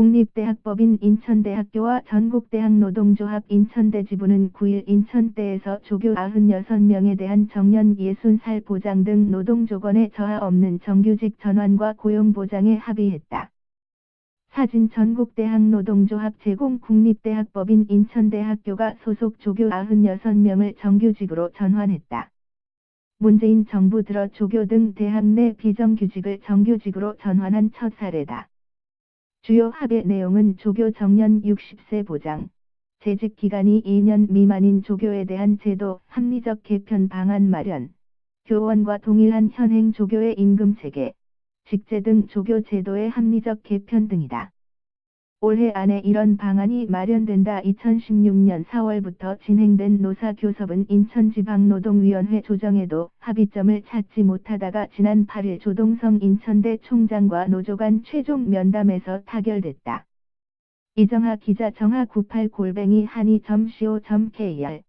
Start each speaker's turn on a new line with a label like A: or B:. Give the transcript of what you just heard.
A: 국립대학법인 인천대학교와 전국대학 노동조합 인천대 지부는 9일 인천대에서 조교 96명에 대한 정년 60살 보장 등 노동조건에 저하 없는 정규직 전환과 고용보장에 합의했다. 사진 전국대학 노동조합 제공 국립대학법인 인천대학교가 소속 조교 96명을 정규직으로 전환했다. 문재인 정부 들어 조교 등 대학 내 비정규직을 정규직으로 전환한 첫 사례다. 주요 합의 내용은 조교 정년 60세 보장, 재직 기간이 2년 미만인 조교에 대한 제도 합리적 개편 방안 마련, 교원과 동일한 현행 조교의 임금 체계, 직제 등 조교 제도의 합리적 개편 등이다. 올해 안에 이런 방안이 마련된다 2016년 4월부터 진행된 노사교섭은 인천지방노동위원회 조정에도 합의점을 찾지 못하다가 지난 8일 조동성 인천대 총장과 노조 간 최종 면담에서 타결됐다. 이정하 기자 정하 98 골뱅이 한이.co.kr